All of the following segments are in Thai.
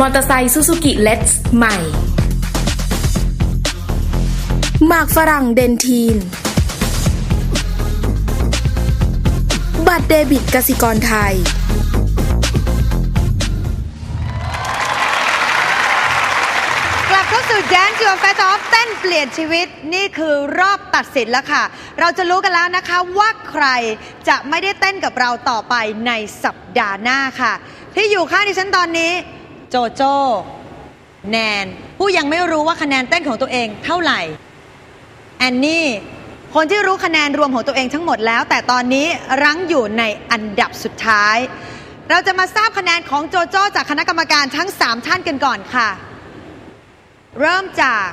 มอเตอร์ไซค์ซูซูกิเลส์ใหม่ หมากฝรั่งเดนทีน บัตรเดบิตกสิกรไทย กลับเข้าสู่ Dance Your Fat Off เต้นเปลี่ยนชีวิตนี่คือรอบตัดสินแล้วค่ะ เราจะรู้กันแล้วนะคะว่าใครจะไม่ได้เต้นกับเราต่อไปในสัปดาห์หน้าค่ะ ที่อยู่ข้างดิฉันตอนนี้ โจโจแนน ผู้ยังไม่รู้ว่าคะแนนเต้นของตัวเองเท่าไหร่ แอนนี่ คนที่รู้คะแนนรวมของตัวเองทั้งหมดแล้ว แต่ตอนนี้รั้งอยู่ในอันดับสุดท้าย เราจะมาทราบคะแนนของโจโจ้จากคณะกรรมการทั้ง 3 ท่านกันก่อนค่ะ เริ่มจาก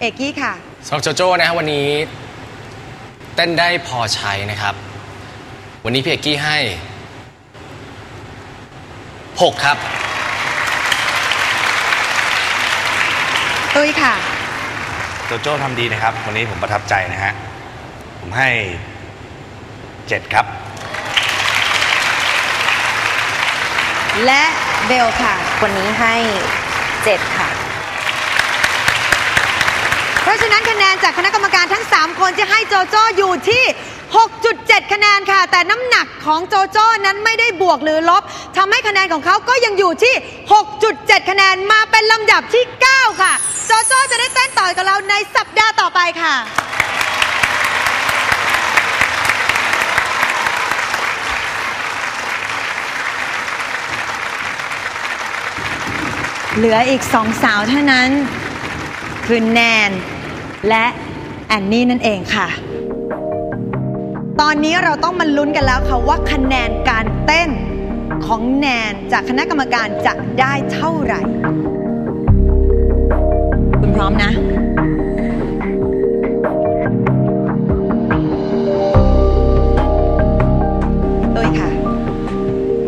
เอกกี้ค่ะสำหรับโจโจ้นะครับวันนี้ เต้นได้พอใช้นะครับ วันนี้พี่เอกกี้ให้ 6 ครับ ตุ้ยค่ะ โจโจ้ทำดีนะครับ วันนี้ผมประทับใจนะฮะ ผมให้เจ็ดครับ และเบลค่ะ วันนี้ให้เจ็ดค่ะ เพราะฉะนั้นคะแนนจากคณะกรรมการทั้ง 3 คนจะให้โจโจ้อยู่ที่ 6.7 คะแนนค่ะ แต่น้ำหนักของโจโจ้นั้นไม่ได้บวกหรือลบทำให้คะแนนของเขาก็ยังอยู่ที่ 6.7 คะแนนมาเป็นลำดับที่ 9 ค่ะ โจโจ้จะได้เต้นต่อกับเราในสัปดาห์ต่อไปค่ะ เหลืออีกสองสาวเท่านั้น คือแนน และแอนนี่นั่นเองค่ะ ตอนนี้เราต้องมาลุ้นกันแล้วค่ะว่าคะแนนการเต้นของแนนจากคณะกรรมการจะได้เท่าไหร่ พร้อมนะตุ้ยค่ะ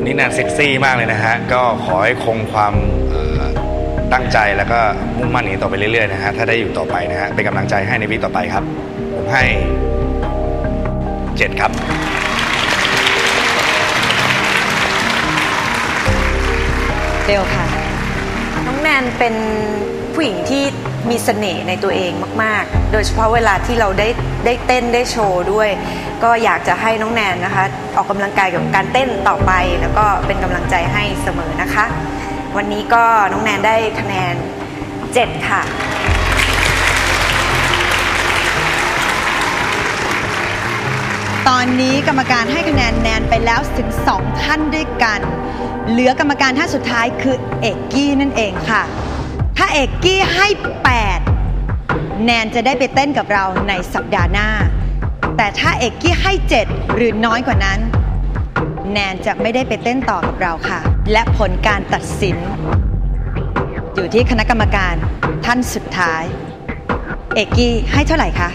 นี่แนนเซ็กซี่มากเลยนะฮะ ก็ขอให้คงความเอ่อตั้งใจแล้วก็มุ่งมั่นอย่างนี้ต่อไปเรื่อยๆนะฮะ ถ้าได้อยู่ต่อไปนะฮะ เป็นกำลังใจให้ในวิต่อไปครับ ผมให้เจ็ดครับ เบลค่ะ น้องแนนเป็นผู้หญิงที่ มีเสน่ห์ในตัวเองมาก ๆ โดยเฉพาะเวลาที่เราได้ได้เต้นได้โชว์ด้วย ก็อยากจะให้น้องแนนนะคะ ออกกำลังกายกับการเต้นต่อไป แล้วก็เป็นกำลังใจให้เสมอนะคะ วันนี้ก็น้องแนนได้คะแนน 7 ค่ะ ตอนนี้กรรมการให้คะแนนแนนไปแล้วถึง 2 ท่านด้วยกัน เหลือกรรมการท่านสุดท้ายคือเอกกี้นั่นเองค่ะ ถ้าเอกกี้ให้ 8 แนนจะได้ไปเต้นกับเราในสัปดาห์หน้า แต่ถ้าเอกกี้ให้ 7 หรือน้อยกว่านั้น แนนจะไม่ได้ไปเต้นต่อกับเราค่ะ และผลการตัดสิน อยู่ที่คณะกรรมการท่านสุดท้าย เอกกี้ให้เท่าไหร่คะ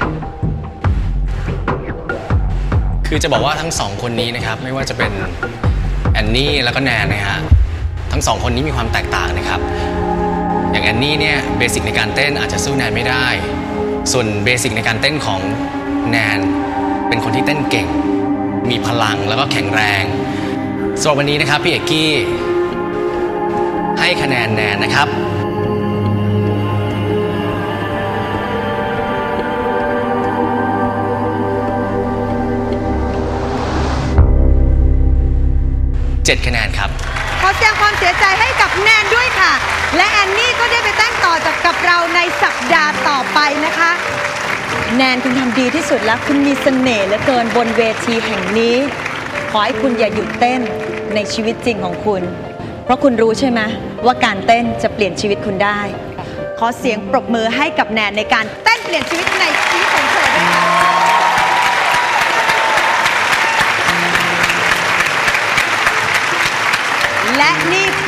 คือจะบอกว่าทั้งสองคนนี้นะครับ ไม่ว่าจะเป็นแอนนี่แล้วก็แนนนะฮะทั้งสองคนนี้มีความแตกต่างนะครับ อย่างแอนนี่เนี่ยเบสิกในการเต้นอาจจะสู้แนนไม่ได้ ส่วนเบสิกในการเต้นของแนนเป็นคนที่เต้นเก่ง มีพลังแล้วก็แข็งแรงสำหรับวันนี้นะครับพี่เอกกี้ให้คะแนนแนนนะครับ7คะแนนครับ ดงความเสียใจให้กับแนนด้วยค่ะ และแอนนี่ก็ได้ไปเต้นต่อจากกับเราในสัปดาห์ต่อไปนะคะ แนนคุณทำดีที่สุดแล้วคุณมีเสน่ห์เหลือเกินบนเวทีแห่งนี้ ขอให้คุณอย่าหยุดเต้นในชีวิตจริงของคุณ เพราะคุณรู้ใช่ไหมว่าการเต้นจะเปลี่ยนชีวิตคุณได้ ขอเสียงปรบมือให้กับแนนในการเต้นเปลี่ยนชีวิตในชีวิตของเธอด้วยค่ะและ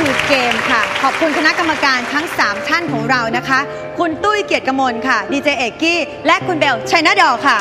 คือเกมค่ะ ขอบคุณคณะกรรมการทั้ง 3 ท่านของเรานะคะ คุณตุ้ยเกียรติกมลค่ะ ดีเจเอกกี้ และคุณเบลชัยนาดอลค่ะ